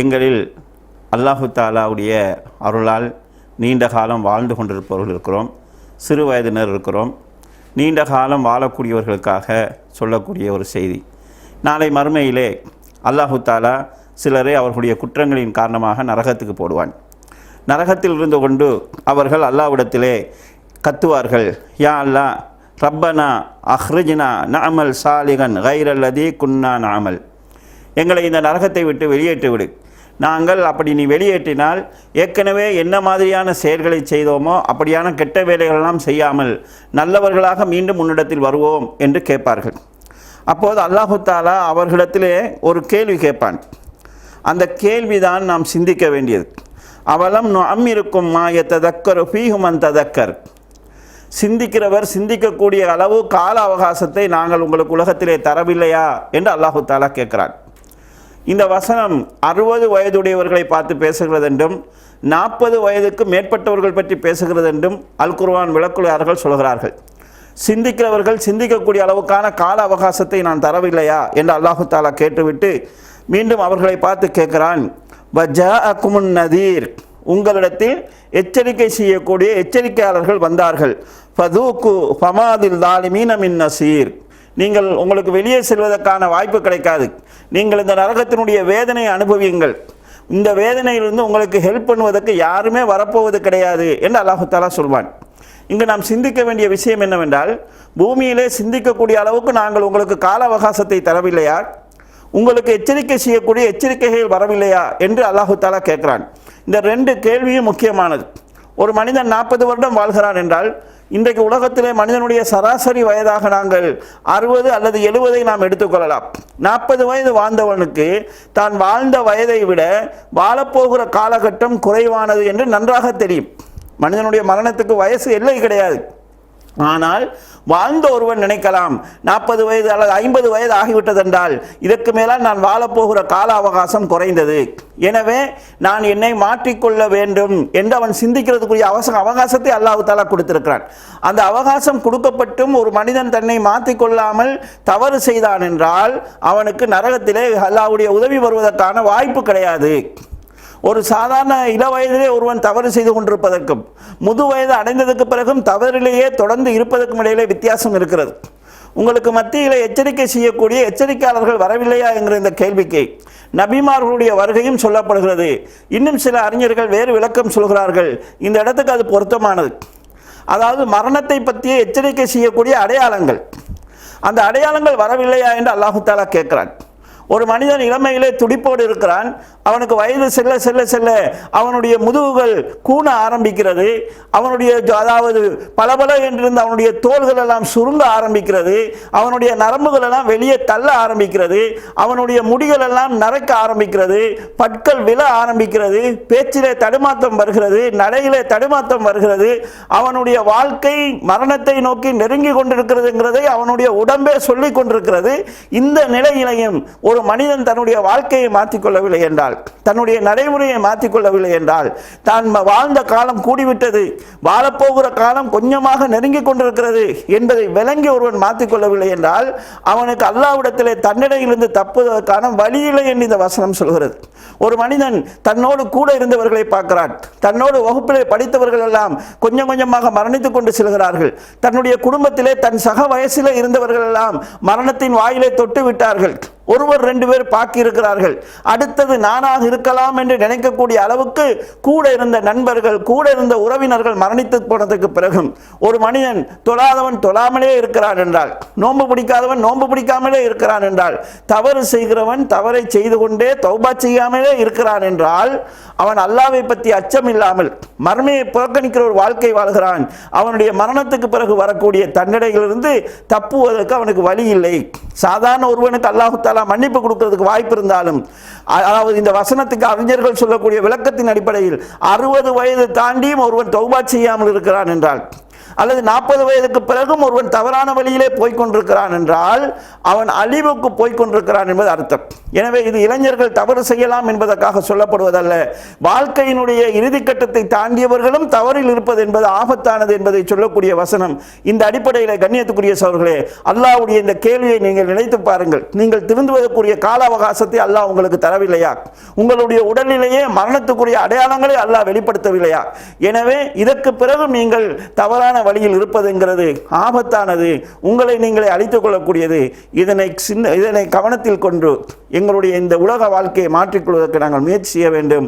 எங்களில் அல்லாஹு தாலாவுடைய அருளால் நீண்ட காலம் வாழ்ந்து கொண்டிருப்பவர்கள் இருக்கிறோம் சிறு வயதினர் இருக்கிறோம். நீண்ட காலம் வாழக்கூடியவர்களுக்காக சொல்லக்கூடிய ஒரு செய்தி. நாளை மறுமையிலே அல்லாஹு தாலா சிலரை அவர்களுடைய குற்றங்களின் காரணமாக நரகத்துக்கு போடுவான். நரகத்தில் இருந்து கொண்டு அவர்கள் அல்லாவிடத்திலே கத்துவார்கள். யா அல்லா ரப்பனா அஹ்ரிஜினா நாமல் சாலிகன் கைரல்லதி குன்னா நாமல் எங்களை இந்த நரகத்தை விட்டு வெளியேற்றி விடு நாங்கள் அப்படி நீ வெளியேற்றினால் ஏற்கனவே என்ன மாதிரியான செயல்களை செய்தோமோ அப்படியான கெட்ட வேலைகளெல்லாம் செய்யாமல் நல்லவர்களாக மீண்டும் உன்னிடத்தில் வருவோம் என்று கேட்பார்கள். அப்போது அல்லாஹு தாலா அவர்களிடத்திலே ஒரு கேள்வி கேட்பான். அந்த கேள்விதான் நாம் சிந்திக்க வேண்டியது. அவலம் இருக்கும் மாய ததக்கர் ஃபீஹுமன் ததக்கர். சிந்திக்கிறவர் சிந்திக்கக்கூடிய அளவு கால அவகாசத்தை நாங்கள் உங்களுக்கு உலகத்திலே தரவில்லையா என்று அல்லாஹு தாலா கேட்கிறான். இந்த வசனம் அறுபது வயதுடையவர்களை பார்த்து பேசுகிறது என்றும் நாற்பது வயதுக்கு மேற்பட்டவர்கள் பற்றி பேசுகிறது என்றும் அல் குர்ஆன் விளக்குள்ளார்கள் சொல்கிறார்கள். சிந்திக்கிறவர்கள் சிந்திக்கக்கூடிய அளவுக்கான கால அவகாசத்தை நான் தரவில்லையா என்று அல்லாஹு தாலா கேட்டுவிட்டு மீண்டும் அவர்களை பார்த்து கேட்கிறான். வஜா அக்குமுன் நதீர். உங்களிடத்தில் எச்சரிக்கை செய்யக்கூடிய எச்சரிக்கையாளர்கள் வந்தார்கள். ஃபதூக்கு ஃபமாதில் தாலிமீன மின் நசீர். நீங்கள் உங்களுக்கு வெளியே செல்வதற்கான வாய்ப்பு கிடைக்காது. நீங்கள் இந்த நரகத்தினுடைய வேதனையை அனுபவியுங்கள். இந்த வேதனையிலிருந்து உங்களுக்கு ஹெல்ப் பண்ணுவதற்கு யாருமே வரப்போவது கிடையாது என்று அல்லாஹாலா சொல்வான். இங்கு நாம் சிந்திக்க வேண்டிய விஷயம் என்னவென்றால் பூமியிலே சிந்திக்கக்கூடிய அளவுக்கு நாங்கள் உங்களுக்கு கால அவகாசத்தை தரவில்லையா? உங்களுக்கு எச்சரிக்கை செய்யக்கூடிய எச்சரிக்கைகள் வரவில்லையா என்று அல்லாஹு தாலா கேட்கிறான். இந்த ரெண்டு கேள்வியும் முக்கியமானது. ஒரு மனிதன் நாற்பது வருடம் வாழ்கிறான் என்றால் இன்றைக்கு உலகத்திலே மனிதனுடைய சராசரி வயதாக நாங்கள் அறுபது அல்லது எழுபதை நாம் எடுத்துக்கொள்ளலாம். நாற்பது வயது வாழ்ந்தவனுக்கு தான் வாழ்ந்த வயதை விட வாழப்போகிற காலகட்டம் குறைவானது என்று நன்றாக தெரியும். மனிதனுடைய மரணத்துக்கு வயசு எல்லை கிடையாது. ஆனால் வாழ்ந்த ஒருவன் நினைக்கலாம். நாற்பது வயது அல்லது ஐம்பது வயது ஆகிவிட்டதென்றால் இதற்கு மேலால் நான் வாழப்போகிற கால அவகாசம் குறைந்தது. எனவே நான் என்னை மாற்றிக்கொள்ள வேண்டும் என்று அவன் சிந்திக்கிறதுக்குரிய அவசர அவகாசத்தை அல்லாஹு தாலா கொடுத்திருக்கிறான். அந்த அவகாசம் கொடுக்கப்பட்டும் ஒரு மனிதன் தன்னை மாற்றிக்கொள்ளாமல் தவறு செய்தான் என்றால் அவனுக்கு நரகத்திலே அல்லாஹ்வுடைய உதவி வருவதற்கான வாய்ப்பு கிடையாது. ஒரு சாதாரண இள வயதிலே ஒருவன் தவறு செய்து கொண்டிருப்பதற்கும் முது வயது அடைந்ததுக்கு பிறகும் தவறிலேயே தொடர்ந்து இருப்பதற்கும் இடையிலே வித்தியாசம் இருக்கிறது. உங்களுக்கு மத்தியில் எச்சரிக்கை செய்யக்கூடிய எச்சரிக்கையாளர்கள் வரவில்லையா என்கிற இந்த கேள்விக்கு நபிமார்களுடைய வருகையும் சொல்லப்படுகிறது. இன்னும் சில அறிஞர்கள் வேறு விளக்கம் சொல்கிறார்கள். இந்த இடத்துக்கு அது பொருத்தமானது. அதாவது மரணத்தை பற்றிய எச்சரிக்கை செய்யக்கூடிய அடையாளங்கள். அந்த அடையாளங்கள் வரவில்லையா என்று அல்லாஹு தாலா கேட்கிறான். ஒரு மனிதன் இளமையிலே துடிப்போடு இருக்கிறான் அவனுக்கு வயது செல்ல செல்ல செல்ல அவனுடைய முதுகுகள் கூண ஆரம்பிக்கிறது அவனுடைய அதாவது பலபல என்றிருந்த அவனுடைய தோள்கள் எல்லாம் சுருங்க ஆரம்பிக்கிறது அவனுடைய நரம்புகள் எல்லாம் வெளியே தள்ள ஆரம்பிக்கிறது அவனுடைய முடிகள் எல்லாம் நரைக்க ஆரம்பிக்கிறது பற்கள் விழ ஆரம்பிக்கிறது பேச்சிலே தடுமாற்றம் வருகிறது நடையிலே தடுமாற்றம் வருகிறது அவனுடைய வாழ்க்கை மரணத்தை நோக்கி நெருங்கி கொண்டிருக்கிறதுங்கிறதை அவனுடைய உடம்பே சொல்லிக் கொண்டிருக்கிறது. இந்த நிலையிலையும் ஒரு மனிதன் தன்னுடைய வாழ்க்கையை மாற்றிக்கொள்ளவில்லை என்றால் தன்னுடைய நடைமுறையை மாற்றிக்கொள்ளவில்லை என்றால் தான் வாழ்ந்த காலம் கூடிவிட்டது வாழப்போகிற காலம் கொஞ்சமாக நெருங்கி கொண்டிருக்கிறது என்பதை விளங்கி ஒருவன் மாற்றிக்கொள்ளவில்லை என்றால் அவனுக்கு அல்லாவிடத்திலே தன்னிடையிலிருந்து தப்புவதற்கான வழியில்லை என்று இந்த வசனம் சொல்கிறது. ஒரு மனிதன் தன்னோடு கூட இருந்தவர்களை பார்க்கிறான். தன்னோடு வகுப்பிலே படித்தவர்கள் எல்லாம் கொஞ்சம் கொஞ்சமாக மரணித்துக் கொண்டு செல்கிறார்கள். தன்னுடைய குடும்பத்திலே தன் சக வயசில் இருந்தவர்கள் எல்லாம் மரணத்தின் வாயிலை தொட்டு விட்டார்கள். ஒருவர் ரெண்டு பேர் பாக்கி இருக்கிறார்கள். அடுத்தது நானாக இருக்கலாம் என்று நினைக்கக்கூடிய அளவுக்கு கூட இருந்த நண்பர்கள் கூட இருந்த உறவினர்கள் மரணித்து போனதுக்கு பிறகும் ஒரு மனிதன் தொழாதவன் தொழாமலே இருக்கிறான் என்றால் நோன்பு பிடிக்காதவன் நோன்பு பிடிக்காமலே இருக்கிறான் என்றால் தவறு செய்கிறவன் தவறை செய்து கொண்டே தௌபா செய்யாமலே இருக்கிறான் என்றால் அவன் அல்லாவை பற்றி அச்சம் இல்லாமல் மர்மையை புறக்கணிக்கிற ஒரு வாழ்க்கை வாழ்கிறான். அவனுடைய மரணத்துக்கு பிறகு வரக்கூடிய தண்டனைகளிலிருந்து தப்புவதற்கு அவனுக்கு வழி இல்லை. சாதாரண ஒருவனுக்கு அல்லாஹு தாலா மன்னிப்பு கொடுக்கிறதுக்கு வாய்ப்பு இருந்தாலும் அதாவது இந்த வசனத்துக்கு அறிஞர்கள் சொல்லக்கூடிய விளக்கத்தின் அடிப்படையில் அறுபது வயது தாண்டியும் ஒருவன் தௌபா செய்யாமல் இருக்கிறான் என்றால் அல்லது நாற்பது வயதுக்கு பிறகும் ஒருவன் தவறான வழியிலே போய்க்கொண்டிருக்கிறான் என்றால் அவன் அழிவுக்கு போய்க்கொண்டிருக்கிறான் என்பது அர்த்தம். எனவே இது இளைஞர்கள் தவறு செய்யலாம் என்பதற்காக சொல்லப்படுவதல்ல. வாழ்க்கையினுடைய இறுதிக்கட்டத்தை தாண்டியவர்களும் தவறில் இருப்பது என்பது ஆபத்தானது என்பதை சொல்லக்கூடிய வசனம் இந்த அடிப்படையில் கண்ணியத்துக்குரிய சவர்களே அல்லாவுடைய இந்த கேள்வியை நீங்கள் நினைத்து பாருங்கள். நீங்கள் திருந்துவதற்குரிய கால அவகாசத்தை அல்லாஹ் உங்களுக்கு தரவில்லையா? உங்களுடைய உடலிலேயே மரணத்துக்குரிய அடையாளங்களை அல்லாஹ் வெளிப்படுத்தவில்லையா? எனவே இதற்கு பிறகு நீங்கள் தவறான வழியில் இருப்பதுங்கிறது ஆபத்தானது. உங்களை நீங்களே அழித்துக் கொள்ளக்கூடியது. இதனை சின்ன இதனை கவனத்தில் கொண்டு எங்களுடைய இந்த உலக வாழ்க்கையை மாற்றிக்கொள்வதற்கு நாங்கள் முயற்சி செய்ய வேண்டும்.